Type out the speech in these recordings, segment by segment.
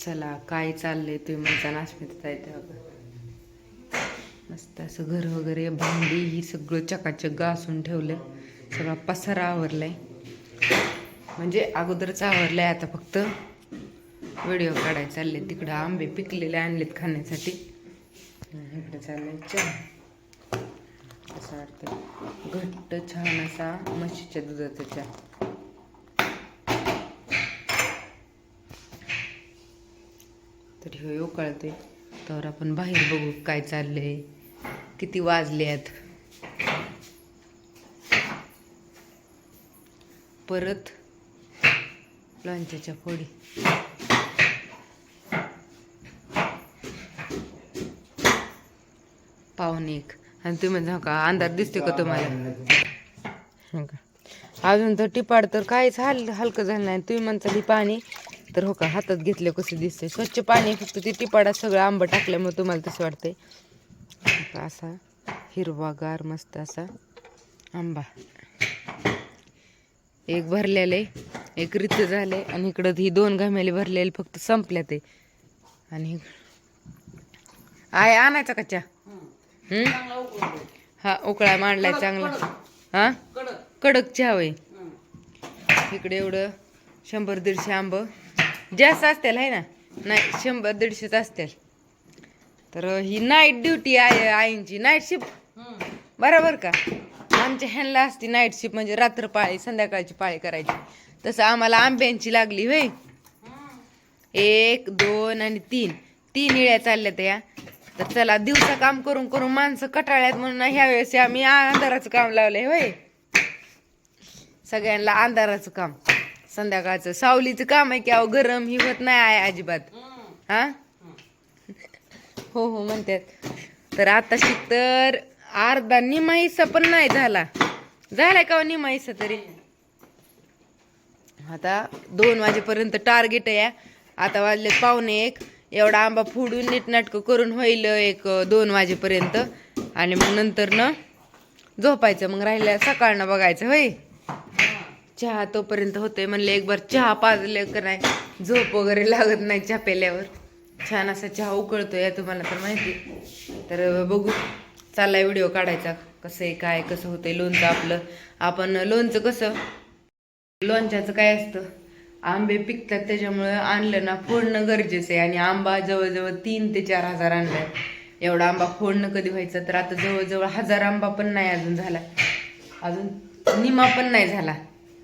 चला काय चाललंय तुम्ही म्हणता नाश्मित येते बघा. मस्त असं घर वगैरे भांडी ही सगळं चकाचक घासून ठेवलं सगळा पसारा आवरलाय. म्हणजे अगोदरच आवरलाय आता फक्त व्हिडिओ काढायला चालले तिकडं आंबे पिकलेले आणलेत खाण्यासाठी. इकडे चाललंय. चहा असं वाटतं घट्ट छान असा म्हशीच्या दुधाचा चहा. तर हे उकळते तर आपण बाहेर बघू काय चाललंय. किती वाजले आहेत परत लोणच्याच्या फोडी पाहुणे एक. आणि तुम्ही म्हणता का अंधार दिसते का तुम्हाला? अजून तर टिपाड तर काहीच हल हलकं झालं नाही. तुम्ही म्हणता ही पाणी. तर हो का हातात घेतले कसं दिसते स्वच्छ पाणी फक्त ती टिपाडा सगळं आंब टाकल्यामुळे तुम्हाला तसं वाटतंय. हो का, असा हिरवागार मस्त असा आंबा. एक भरलेलं आहे एक रित झाले आणि इकडं ही दोन घामेले भरलेले फक्त संपल्या ते आणि आहे आणायचा का चहा? हा उकळा मांडलाय चांगला. हा? कडक चहा आहे इकडे एवढं शंभर दीडशे आंब. जास्त असतील आहे ना? नाही शंभर दीडशेच असतील. तर ही नाईट ड्युटी आहे आईंची नाईट शिफ्ट बरोबर का? आमच्या ह्यांना असती नाईट शिफ्ट म्हणजे रात्र पाळी संध्याकाळची पाळी करायची. तसं आम्हाला आंब्यांची लागली होय? एक दोन आणि तीन. तीन इळ्या चालल्या त्या. तर चला दिवसा काम करून करून माणसं कटाळ्यात म्हणून ह्या वेळेस आम्ही अंधाराचं काम लावलंय होय? सगळ्यांना अंधाराचं काम. संध्याकाळचं. सावलीचं काम आहे की अहो गरम ही होत नाही आहे अजिबात. हा? हो हो म्हणतात. तर आता तर अर्धा निमा हिस्सा पण नाही झाला. झालाय का हो निमा हिस्सा तरी? आता दोन वाजेपर्यंत टार्गेट आहे. आता वाजले पावणे एक. एवढा आंबा फोडून नीटनाटकं करून होईल एक दोन वाजेपर्यंत. आणि मग नंतर न झोपायचं. मग राहिल्या सकाळनं बघायचं होय? चहा तोपर्यंत होते म्हणले एक बार चहा पाजले का नाही? झोप वगैरे लागत नाही चहा पेल्यावर. छान असा चहा उकळतोय तुम्हाला तर माहिती. तर बघू. चाललाय व्हिडिओ काढायचा. कसं आहे काय कसं होतंय लोणचं आपलं. आपण लोणचं कसं? लोणच्याचं काय असतं? आंबे पिकतात त्याच्यामुळं आणलं ना फोडणं गरजेचं आहे. आणि आंबा जवळजवळ तीन ते चार हजार आणलाय. एवढा आंबा फोडणं कधी व्हायचं तर आता जवळजवळ हजार आंबा पण नाही अजून झाला. अजून निमा पण नाही झाला.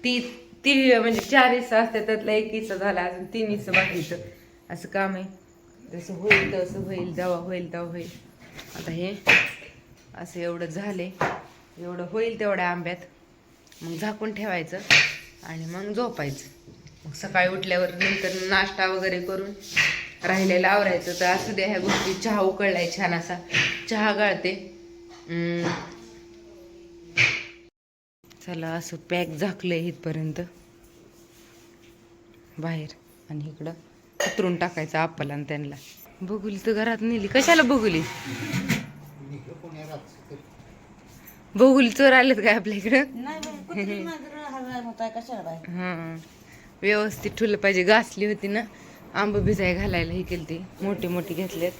ती ती म्हणजे चार हिस्सा असते त्यातला एक हिस्सा झाला अजून तीन हिस्सा बाकीचं असं काम आहे. जसं होईल तसं होईल जेव्हा होईल तेव्हा होईल. आता हे असं एवढं झाले एवढं होईल तेवढ्या आंब्यात. मग झाकून ठेवायचं आणि मग झोपायचं. मग सकाळी उठल्यावर नंतर नाश्ता वगैरे करून राहिलेलं आवरायचं. तर असू द्या ह्या गोष्टी चहा उकळलाय छान असा. चहा गाळते. चला असं पॅक झाकलंय इथपर्यंत. बाहेर आणि इकडं उतरून टाकायचं आपला आणि त्यांना. बघुली तर घरात नेली. कशाला बघुली? बघुली चोर आलेत काय आपल्या इकडं? हा. व्यवस्थित ठुलं पाहिजे. घासली होती ना आंब भिजाय घालायला हे केली ती मोठी मोठी घेतलेत.